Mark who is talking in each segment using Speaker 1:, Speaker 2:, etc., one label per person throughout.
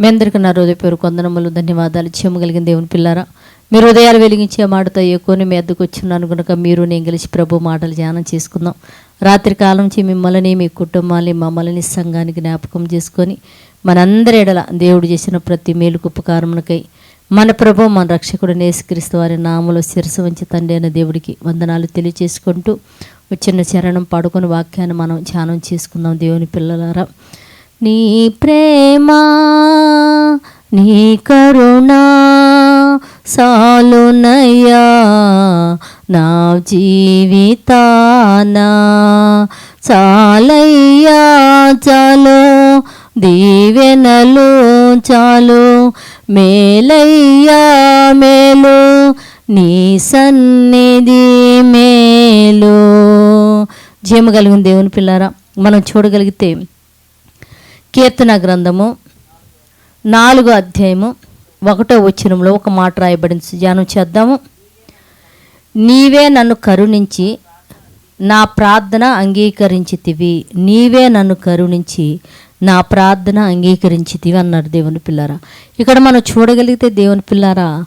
Speaker 1: మీ అందరికీ నా హృదయపూర్వక కొందనములు ధన్యవాదాలు. చేయగలిగిన దేవుని పిల్లారా మీరు హృదయాలు వెలిగించే మాటతో ఎక్కువని మీ అద్దకు వచ్చినాను కనుక మీరు నేను కలిసి ప్రభు మాటలు ధ్యానం చేసుకుందాం. రాత్రి కాలం నుంచి మిమ్మల్ని మీ కుటుంబాన్ని మమ్మల్ని సంఘానికి జ్ఞాపకం చేసుకొని మనందరి ఎడల దేవుడు చేసిన ప్రతి మేలుకు ఉపకారమునకై మన ప్రభు మన రక్షకుడు నేసుక్రీస్తు వారి నామలో శిరసు వంచి తండ్రి అయిన దేవుడికి వందనాలు తెలియచేసుకుంటూ వచ్చిన చరణం పడుకొని వాక్యాన్ని మనం ధ్యానం చేసుకుందాం దేవుని పిల్లలారా. నీ ప్రేమ నీ కరుణ సాలునయ్యా నా జీవితానా చాలయ్యా చాలు. దీవెనలు చాలు మేలయ్యా మేలు. నీ సన్నిధి మేలు. జీమగలిగిన దేవుని పిల్లారా మనం చూడగలిగితే కీర్తన గ్రంథము నాలుగో అధ్యాయము ఒకటో వచ్చినంలో ఒక మాట రాయబడింది. ధ్యానం చేద్దాము. నీవే నన్ను కరుణించి నా ప్రార్థన అంగీకరించితివి. నీవే నన్ను కరుణించి నా ప్రార్థన అంగీకరించితివి అన్నారు దేవుని పిల్లారా. ఇక్కడ మనం చూడగలిగితే దేవుని పిల్లారా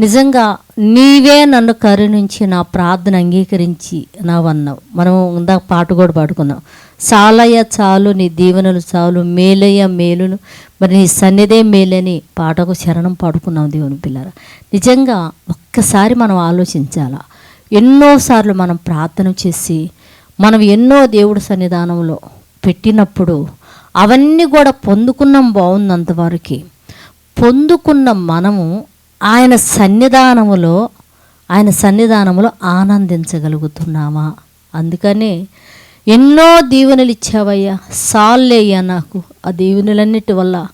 Speaker 1: నిజంగా నీవే నన్ను కరుణించి నా ప్రార్థన అంగీకరించి నావన్నావు మనం ఇందాక పాట కూడా పాడుకున్నాం. చాలయ్య చాలు నీ దీవెనలు చాలు మేలయ్య మేలును. మరి నీ సన్నిధే మేలని పాటకు శరణం పాడుకున్నాం దేవుని పిల్లరా. నిజంగా ఒక్కసారి మనం ఆలోచించాలా? ఎన్నోసార్లు మనం ప్రార్థన చేసి మనం ఎన్నో దేవుడి సన్నిధానంలో పెట్టినప్పుడు అవన్నీ కూడా పొందుకున్నాం బాగుందంతవరకు పొందుకున్న మనము ఆయన సన్నిధానములో ఆయన సన్నిధానములో ఆనందించగలుగుతున్నామా? అందుకనే ఎన్నో దీవెనలు ఇచ్చావయ్యా సాల్లేయ్యా నాకు ఆ దీవెనలన్నిటి వల్ల.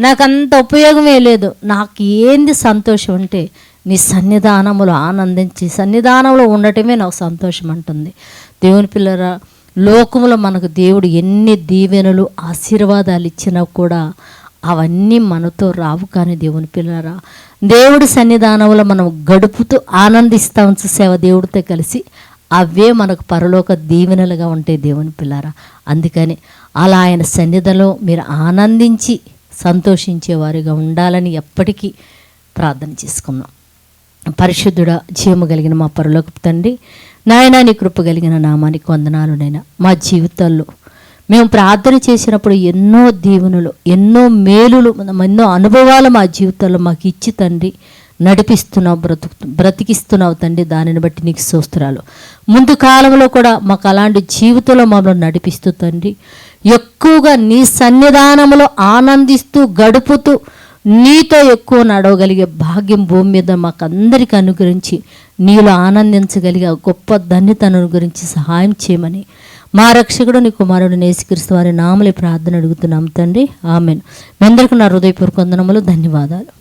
Speaker 1: నాకు అంత ఉపయోగమే లేదు. నాకు ఏంది సంతోషం అంటే నీ సన్నిధానములు ఆనందించి సన్నిధానంలో ఉండటమే నాకు సంతోషం అంటుంది. దేవుని పిల్లరా లోకములో మనకు దేవుడు ఎన్ని దీవెనలు ఆశీర్వాదాలు ఇచ్చినా కూడా అవన్నీ మనతో రావు కానీ దేవుని పిల్లరా. దేవుడి సన్నిధానంలో మనం గడుపుతూ ఆనందిస్తాం సేవ దేవుడితో కలిసి. అవే మనకు పరలోక దీవెనలుగా ఉంటాయి దేవుని పిల్లారా. అందుకని అలా ఆయన సన్నిధిలో మీరు ఆనందించి సంతోషించేవారిగా ఉండాలని ఎప్పటికీ ప్రార్థన చేసుకున్నాం. పరిశుద్ధుడ జీవము కలిగిన మా పరలోకపు తండ్రి నాయనా నీ కృప కలిగిన నామానికి వందనాలు నైనా. మా జీవితాల్లో మేము ప్రార్థన చేసినప్పుడు ఎన్నో దీవెనలు ఎన్నో మేలులు ఎన్నో అనుభవాలు మా జీవితాల్లో మాకు ఇచ్చి తండ్రి నడిపిస్తున్నావు బ్రతుకు బ్రతికిస్తున్నావు తండ్రి దానిని బట్టి నీకు సూస్త్రాలు ముందు కాలంలో కూడా మాకు అలాంటి జీవితంలో మమ్మల్ని నడిపిస్తూ తండ్రి ఎక్కువగా నీ సన్నిధానంలో ఆనందిస్తూ గడుపుతూ నీతో ఎక్కువ నడవగలిగే భాగ్యం భూమి మీద మాకు అందరికీ అనుగ్రహించి నీలో ఆనందించగలిగే ఆ గొప్ప ధన్యతను గురించి సహాయం చేయమని మా రక్షకుడు నీ కుమారుడు నేసిక్రీస్తు వారి నామలే ప్రార్థన అడుగుతున్నాం తండ్రి. ఆమెను. మీ అందరికీ నా హృదయపూర్వక వందనములు ధన్యవాదాలు.